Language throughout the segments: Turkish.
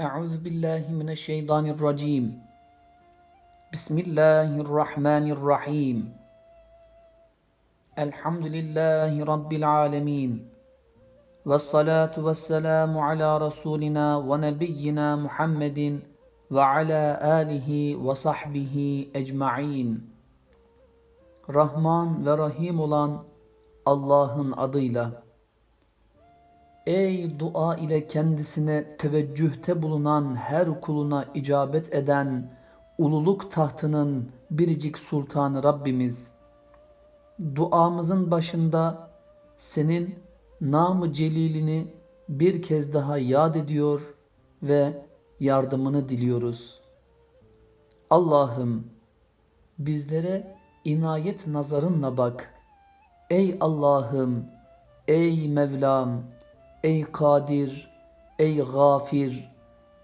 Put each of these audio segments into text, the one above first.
Euzu billahi mineşşeytanirracim. Bismillahirrahmanirrahim. Elhamdülillahi rabbil alamin. Ve salatu ve selamu ala rasulina ve nebiyyina Muhammedin ve ala alihi ve sahbihi ecmaîn. Rahman ve Rahim olan Allah'ın adıyla. Ey dua ile kendisine teveccühte bulunan her kuluna icabet eden ululuk tahtının biricik sultanı Rabbimiz, duamızın başında senin namı celilini bir kez daha yad ediyor ve yardımını diliyoruz. Allah'ım bizlere inayet nazarınla bak. Ey Allah'ım, ey Mevlam, Ey Kadir, ey Gafir,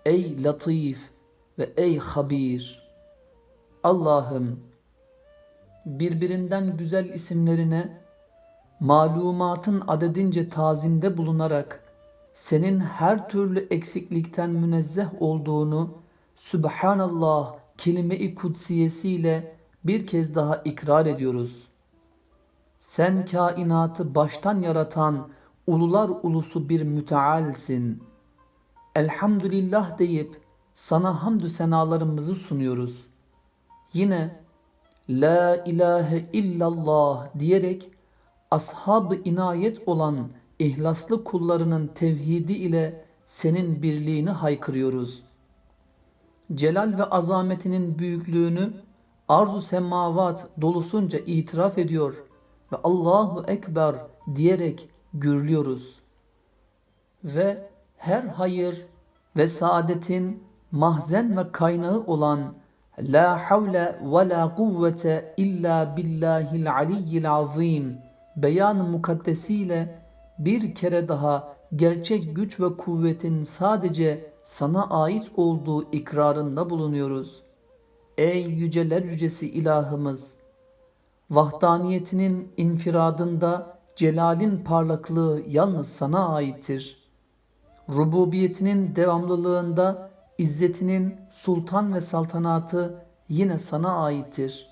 ey Latif ve ey Habir. Allah'ım birbirinden güzel isimlerine malumatın adedince tazimde bulunarak senin her türlü eksiklikten münezzeh olduğunu Sübhanallah kelime-i kudsiyesiyle bir kez daha ikrar ediyoruz. Sen kainatı baştan yaratan ulular ulusu bir mütealsin. Elhamdülillah deyip sana hamdü senalarımızı sunuyoruz. Yine La ilahe illallah diyerek ashab-ı inayet olan ihlaslı kullarının tevhidi ile senin birliğini haykırıyoruz. Celal ve azametinin büyüklüğünü arzu semavat dolusunca itiraf ediyor ve Allahu Ekber diyerek gürlüyoruz. Ve her hayır ve saadetin mahzen ve kaynağı olan La havle ve la kuvvete illa billahil aliyyil azim beyan-ı mukaddesiyle bir kere daha gerçek güç ve kuvvetin sadece sana ait olduğu ikrarında bulunuyoruz. Ey yüceler yücesi ilahımız! Vahdaniyetinin infiradında celalin parlaklığı yalnız sana aittir. Rububiyetinin devamlılığında izzetinin sultan ve saltanatı yine sana aittir.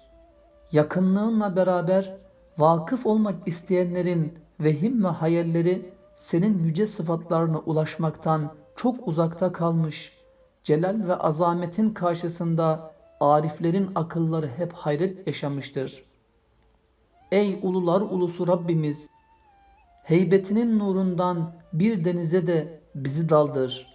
Yakınlığınla beraber vakıf olmak isteyenlerin vehim ve hayalleri senin yüce sıfatlarına ulaşmaktan çok uzakta kalmış. Celal ve azametin karşısında ariflerin akılları hep hayret yaşamıştır. Ey ulular ulusu Rabbimiz! Heybetinin nurundan bir denize de bizi daldır.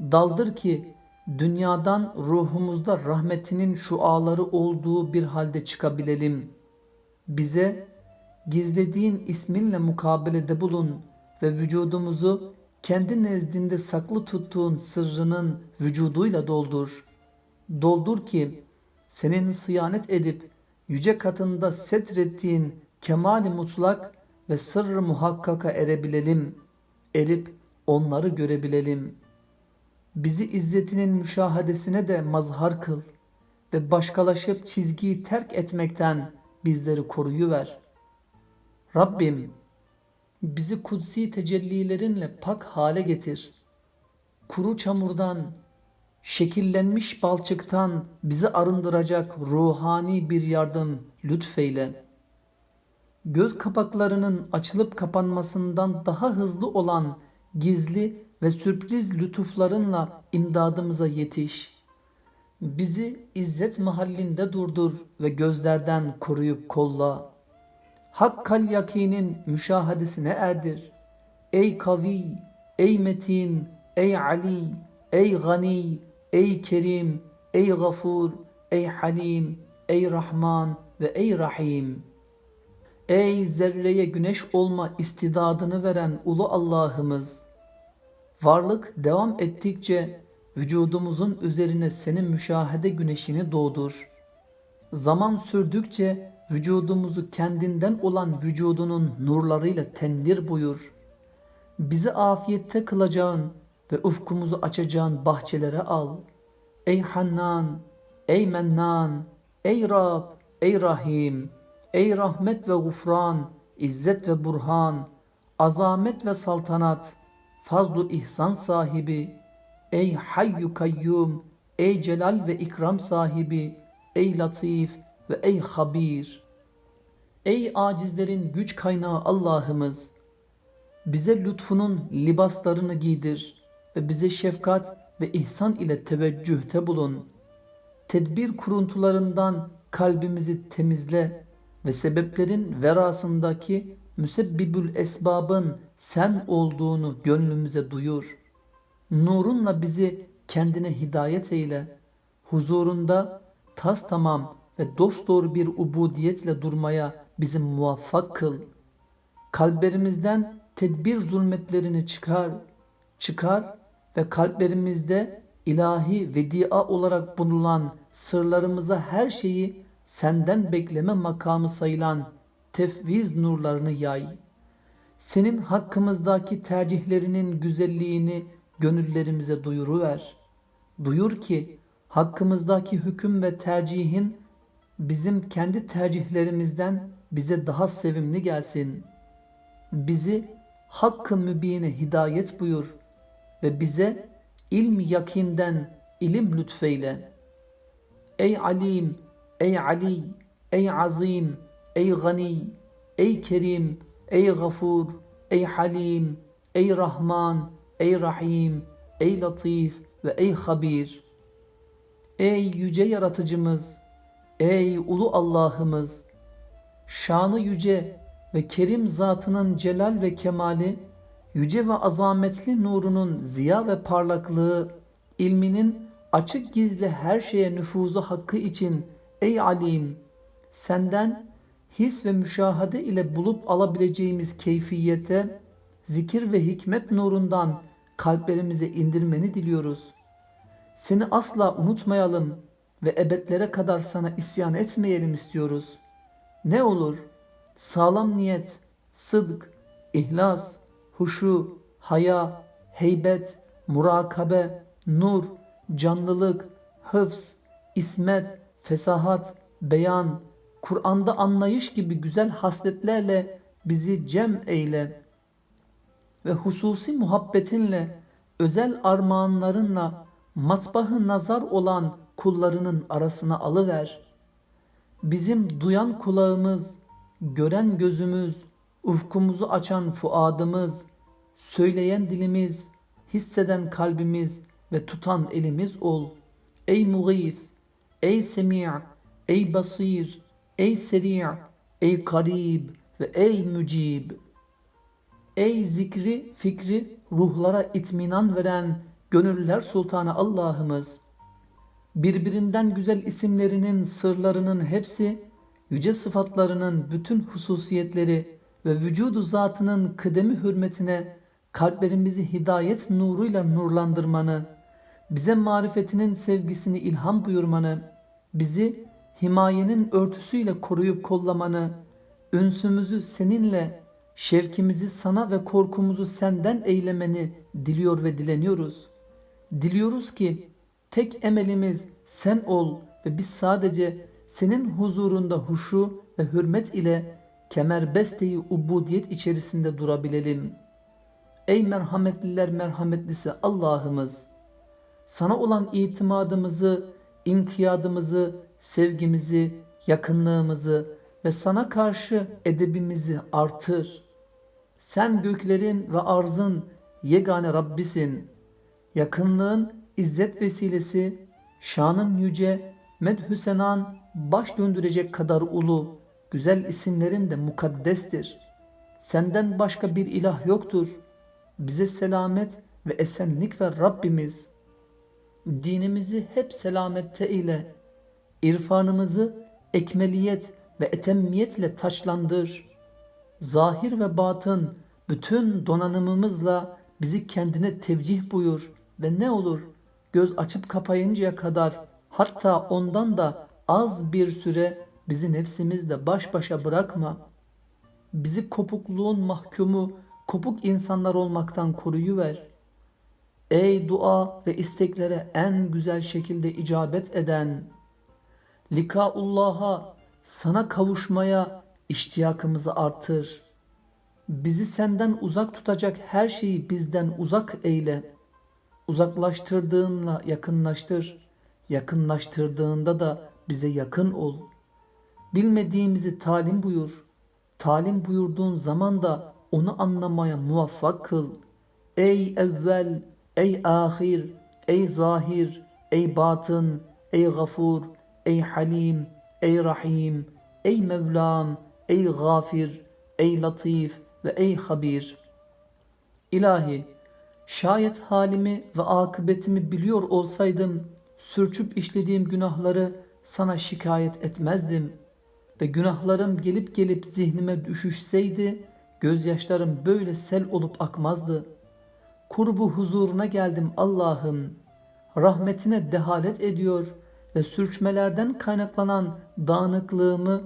Daldır ki dünyadan ruhumuzda rahmetinin şuaları olduğu bir halde çıkabilelim. Bize gizlediğin isminle mukabelede bulun ve vücudumuzu kendi nezdinde saklı tuttuğun sırrının vücuduyla doldur. Doldur ki senin sıyanet edip yüce katında setrettiğin kemali mutlak ve sırrı muhakkaka erebilelim, erip onları görebilelim. Bizi izzetinin müşahadesine de mazhar kıl ve başkalaşıp çizgiyi terk etmekten bizleri koruyuver. Rabbim bizi kutsi tecellilerinle pak hale getir. Kuru çamurdan, şekillenmiş balçıktan bizi arındıracak ruhani bir yardım lütfeyle. Göz kapaklarının açılıp kapanmasından daha hızlı olan gizli ve sürpriz lütuflarınla imdadımıza yetiş. Bizi izzet mahallinde durdur ve gözlerden koruyup kolla. Hakkal yakinin müşahadesine erdir. Ey kavi, ey metin, ey ali, ey gani, ey kerim, ey gafur, ey halim, ey rahman ve ey rahim. Ey zerreye güneş olma istidadını veren ulu Allah'ımız! Varlık devam ettikçe vücudumuzun üzerine senin müşahede güneşini doğdur. Zaman sürdükçe vücudumuzu kendinden olan vücudunun nurlarıyla tendir buyur. Bizi afiyette kılacağın ve ufkumuzu açacağın bahçelere al. Ey Hannan, ey Mennan, ey Rab, ey Rahim, ey rahmet ve gufran, izzet ve burhan, azamet ve saltanat, fazlu ihsan sahibi, Ey hayyu kayyum, ey celal ve ikram sahibi, ey latif ve ey habir. Ey acizlerin güç kaynağı Allah'ımız, bize lütfunun libaslarını giydir ve bize şefkat ve ihsan ile teveccühte bulun. Tedbir kuruntularından kalbimizi temizle ve sebeplerin verasındaki müsebbibül esbabın sen olduğunu gönlümüze duyur. Nurunla bizi kendine hidayet eyle. Huzurunda tas tamam ve dosdoğru bir ubudiyetle durmaya bizi muvaffak kıl. Kalplerimizden tedbir zulmetlerini çıkar, çıkar ve kalplerimizde ilahi vedia olarak bulunan sırlarımıza her şeyi senden bekleme makamı sayılan tefviz nurlarını yay. Senin hakkımızdaki tercihlerinin güzelliğini gönüllerimize duyuruver. Duyur ki hakkımızdaki hüküm ve tercihin bizim kendi tercihlerimizden bize daha sevimli gelsin. Bizi hakkı mübine hidayet buyur ve bize ilmi yakinden ilim lütfeyle. Ey alim, ey ali, ey azim, ey gani, ey kerim, ey gafur, ey halim, ey rahman, ey rahim, ey latif ve ey habir. Ey yüce yaratıcımız, ey ulu Allah'ımız, şanı yüce ve kerim zatının celal ve kemali, yüce ve azametli nurunun ziya ve parlaklığı, ilminin açık gizli her şeye nüfuzu hakkı için ey alim, senden his ve müşahade ile bulup alabileceğimiz keyfiyete, zikir ve hikmet nurundan kalplerimize indirmeni diliyoruz. Seni asla unutmayalım ve ebedlere kadar sana isyan etmeyelim istiyoruz. Ne olur sağlam niyet, sıdk, ihlas, huşu, haya, heybet, murakabe, nur, canlılık, hıfz, ismet, fesahat, beyan, Kur'an'da anlayış gibi güzel hasletlerle bizi cem eyle ve hususi muhabbetinle, özel armağanlarınla matbahı nazar olan kullarının arasına alıver. Bizim duyan kulağımız, gören gözümüz, ufkumuzu açan fuadımız, söyleyen dilimiz, hisseden kalbimiz ve tutan elimiz ol. Ey Muğith, ey Semi' ey Basir, ey Seri' ey Karib ve ey Mücib. Ey zikri, fikri, ruhlara itminan veren gönüller sultanı Allah'ımız. Birbirinden güzel isimlerinin sırlarının hepsi, yüce sıfatlarının bütün hususiyetleri ve vücudu zatının kıdemi hürmetine kalplerimizi hidayet nuruyla nurlandırmanı, bize marifetinin sevgisini ilham buyurmanı, bizi himayenin örtüsüyle koruyup kollamanı, ünsümüzü seninle, şevkimizi sana ve korkumuzu senden eylemeni diliyor ve dileniyoruz. Diliyoruz ki tek emelimiz sen ol ve biz sadece senin huzurunda huşu ve hürmet ile kemerbesteyi ubudiyet içerisinde durabilelim. Ey merhametliler merhametlisi Allah'ımız! Sana olan itimadımızı, inkiyadımızı, sevgimizi, yakınlığımızı ve sana karşı edebimizi artır. Sen göklerin ve arzın yegane Rabbisin. Yakınlığın izzet vesilesi, şanın yüce, medhü senan baş döndürecek kadar ulu, güzel isimlerin de mukaddestir. Senden başka bir ilah yoktur. Bize selamet ve esenlik ver Rabbimiz. Dinimizi hep selamette ile, irfanımızı ekmeliyet ve etemmiyetle taçlandır. Zahir ve batın bütün donanımımızla bizi kendine tevcih buyur ve ne olur göz açıp kapayıncaya kadar hatta ondan da az bir süre bizi nefsimizle baş başa bırakma. Bizi kopukluğun mahkumu, kopuk insanlar olmaktan koruyuver. Ey dua ve isteklere en güzel şekilde icabet eden, likaullah'a, sana kavuşmaya iştiyakımızı artır. Bizi senden uzak tutacak her şeyi bizden uzak eyle. Uzaklaştırdığınla yakınlaştır. Yakınlaştırdığında da bize yakın ol. Bilmediğimizi talim buyur. Talim buyurduğun zaman da onu anlamaya muvaffak kıl. Ey evvel, ey ahir, ey zahir, ey batın, ey gafur, ey halim, ey rahim, ey Mevlam, ey gafir, ey latif ve ey habir. İlahi, şayet halimi ve akıbetimi biliyor olsaydım, sürçüp işlediğim günahları sana şikayet etmezdim. Ve günahlarım gelip gelip zihnime düşüşseydi, gözyaşlarım böyle sel olup akmazdı. Kurbu huzuruna geldim Allah'ım. Rahmetine dehalet ediyor ve sürçmelerden kaynaklanan dağınıklığımı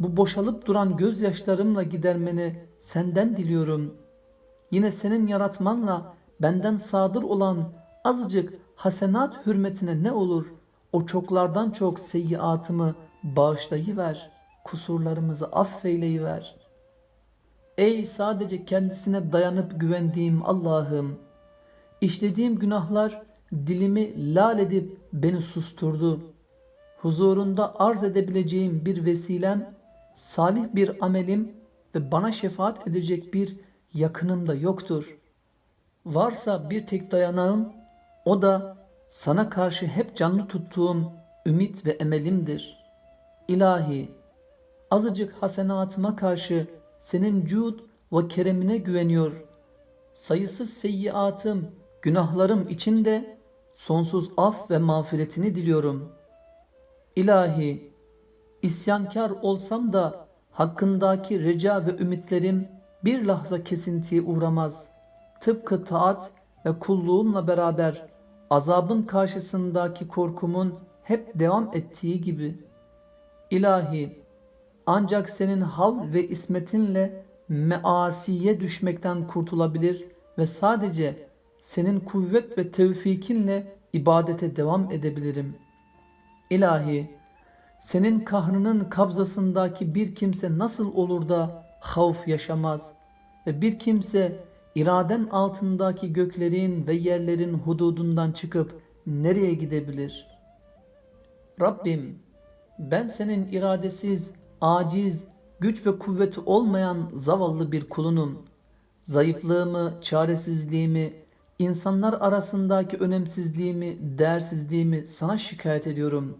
bu boşalıp duran gözyaşlarımla gidermeni senden diliyorum. Yine senin yaratmanla benden sadır olan azıcık hasenat hürmetine ne olur? O çoklardan çok seyyiatımı bağışlayıver, kusurlarımızı affeyleyiver. Ey sadece kendisine dayanıp güvendiğim Allah'ım! İşlediğim günahlar dilimi lal edip beni susturdu. Huzurunda arz edebileceğim bir vesilem, salih bir amelim ve bana şefaat edecek bir yakınım da yoktur. Varsa bir tek dayanağım, o da sana karşı hep canlı tuttuğum ümit ve emelimdir. İlahi, azıcık hasenatıma karşı senin cud ve keremine güveniyor. Sayısız seyyiatım, günahlarım içinde sonsuz af ve mağfiretini diliyorum. İlahi, isyankar olsam da hakkındaki reca ve ümitlerim bir lahza kesintiye uğramaz. Tıpkı taat ve kulluğumla beraber azabın karşısındaki korkumun hep devam ettiği gibi. İlahi, ancak senin hav ve ismetinle measiye düşmekten kurtulabilir ve sadece senin kuvvet ve tevfikinle ibadete devam edebilirim. İlahi, senin kahrının kabzasındaki bir kimse nasıl olur da havf yaşamaz ve bir kimse iraden altındaki göklerin ve yerlerin hududundan çıkıp nereye gidebilir? Rabbim, ben senin iradesiz, aciz, güç ve kuvveti olmayan zavallı bir kulunum. Zayıflığımı, çaresizliğimi, insanlar arasındaki önemsizliğimi, değersizliğimi sana şikayet ediyorum.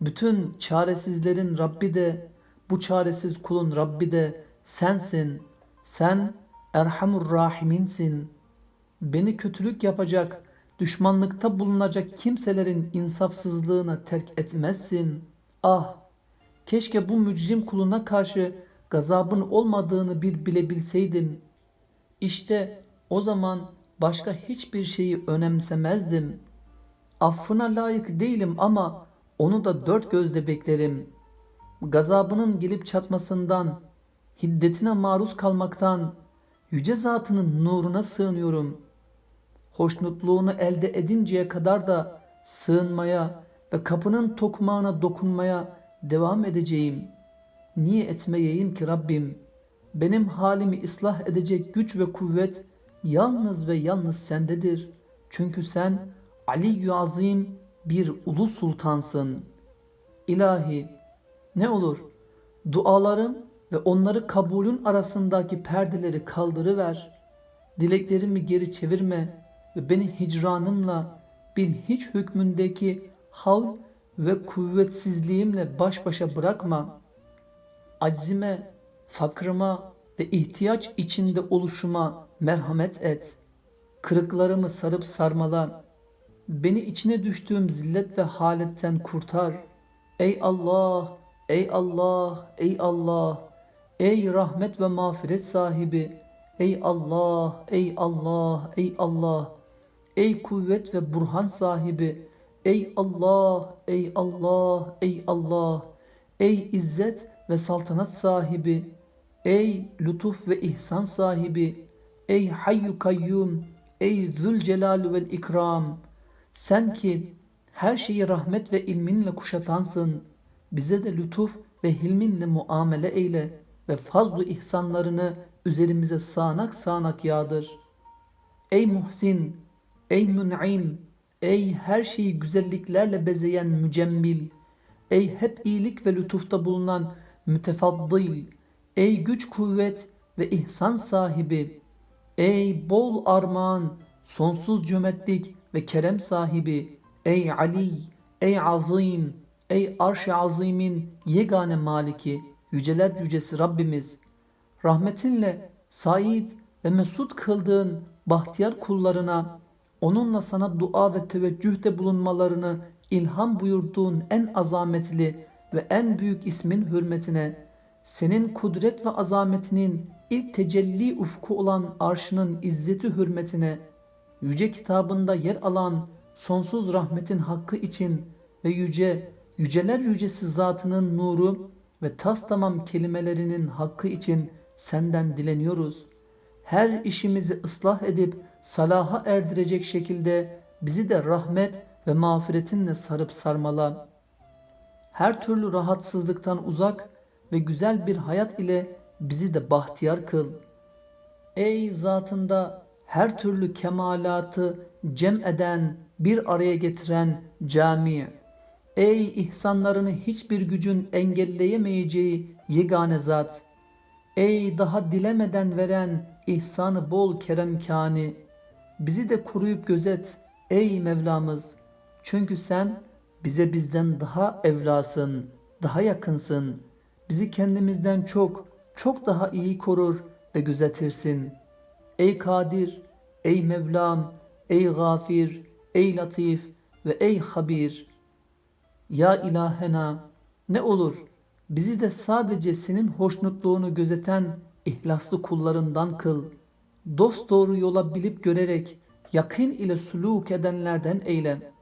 Bütün çaresizlerin Rabbi de, bu çaresiz kulun Rabbi de sensin. Sen Erhamur Rahiminsin. Beni kötülük yapacak, düşmanlıkta bulunacak kimselerin insafsızlığına terk etmezsin. Ah! Keşke bu mücrim kuluna karşı gazabın olmadığını bir bilebilseydim. İşte o zaman başka hiçbir şeyi önemsemezdim. Affına layık değilim ama onu da dört gözle beklerim. Gazabının gelip çatmasından, hiddetine maruz kalmaktan, yüce zatının nuruna sığınıyorum. Hoşnutluğunu elde edinceye kadar da sığınmaya ve kapının tokmağına dokunmaya devam edeceğim. Niye etmeyeyim ki Rabbim? Benim halimi ıslah edecek güç ve kuvvet yalnız ve yalnız sendedir. Çünkü sen Ali Azim bir ulu sultansın. İlahi ne olur dualarım ve onları kabulün arasındaki perdeleri kaldırıver. Dileklerimi geri çevirme ve beni hicranımla bir hiç hükmündeki havl ve kuvvetsizliğimle baş başa bırakma. Aczime, fakrıma ve ihtiyaç içinde oluşuma merhamet et. Kırıklarımı sarıp sarmala. Beni içine düştüğüm zillet ve haletten kurtar. Ey Allah, ey Allah, ey Allah. Ey rahmet ve mağfiret sahibi, ey Allah, ey Allah, ey Allah, ey kuvvet ve burhan sahibi, ey Allah, ey Allah, ey Allah, ey izzet ve saltanat sahibi, ey lütuf ve ihsan sahibi, ey hayyu kayyum, ey zülcelal ve ikram, sen ki her şeyi rahmet ve ilminle kuşatansın, bize de lütuf ve hilminle muamele eyle.'' ve fazlu ihsanlarını üzerimize sağanak sağanak yağdır. Ey Muhsin! ey mün'im, ey her şeyi güzelliklerle bezeyen mücemmil, ey hep iyilik ve lütufta bulunan mütefaddil, ey güç kuvvet ve ihsan sahibi, ey bol armağan, sonsuz cömertlik ve kerem sahibi, ey Ali, ey azim, ey arş-ı azimin yegane maliki, yüceler yücesi Rabbimiz, rahmetinle said ve mesut kıldığın bahtiyar kullarına, onunla sana dua ve teveccühte bulunmalarını ilham buyurduğun en azametli ve en büyük ismin hürmetine, senin kudret ve azametinin ilk tecelli ufku olan arşının izzeti hürmetine, yüce kitabında yer alan sonsuz rahmetin hakkı için ve yüce, yüceler yücesi zatının nuru ve tas tamam kelimelerinin hakkı için senden dileniyoruz. Her işimizi ıslah edip salaha erdirecek şekilde bizi de rahmet ve mağfiretinle sarıp sarmala. Her türlü rahatsızlıktan uzak ve güzel bir hayat ile bizi de bahtiyar kıl. Ey zatında her türlü kemalatı cem eden, bir araya getiren cami. Ey ihsanlarını hiçbir gücün engelleyemeyeceği yegane zat. Ey daha dilemeden veren ihsanı bol kerem kani. Bizi de koruyup gözet ey Mevlamız. Çünkü sen bize bizden daha evlasın, daha yakınsın. Bizi kendimizden çok, çok daha iyi korur ve gözetirsin. Ey Kadir, ey Mevlam, ey Gafir, ey Latif ve ey Habir. Ya ilahena ne olur bizi de sadece senin hoşnutluğunu gözeten ihlaslı kullarından kıl. Dost doğru yola bilip görerek yakın ile suluk edenlerden eyle.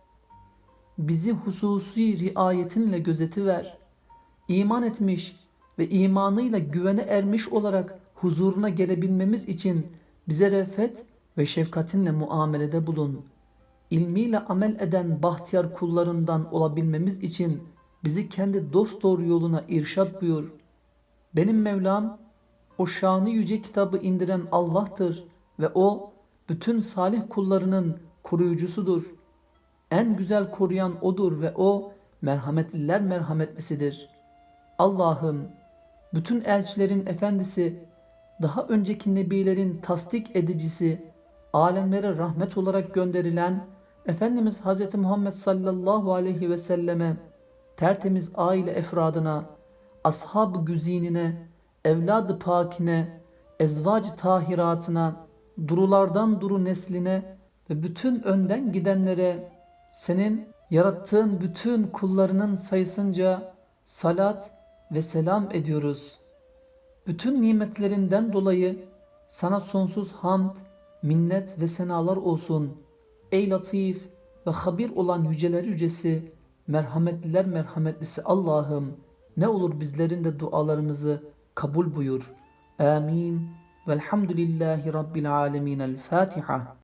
Bizi hususi riayetinle gözetiver. İman etmiş ve imanıyla güvene ermiş olarak huzuruna gelebilmemiz için bize refet ve şefkatinle muamelede bulun. İlmiyle amel eden bahtiyar kullarından olabilmemiz için bizi kendi dost doğru yoluna irşad buyur. Benim Mevlam o şanı yüce kitabı indiren Allah'tır ve o bütün salih kullarının koruyucusudur. En güzel koruyan odur ve o merhametliler merhametlisidir. Allah'ım bütün elçilerin efendisi, daha önceki nebilerin tasdik edicisi, alemlere rahmet olarak gönderilen Efendimiz Hz. Muhammed sallallahu aleyhi ve selleme, tertemiz aile efradına, ashab-ı güzinine, evladı pakine, ezvacı tahiratına, durulardan duru nesline ve bütün önden gidenlere senin yarattığın bütün kullarının sayısınca salat ve selam ediyoruz. Bütün nimetlerinden dolayı sana sonsuz hamd, minnet ve senalar olsun. Ey latif ve habir olan yüceler yücesi, merhametliler merhametlisi Allah'ım ne olur bizlerin de dualarımızı kabul buyur. Amin. Velhamdülillahi Rabbil alemin. El Fatiha.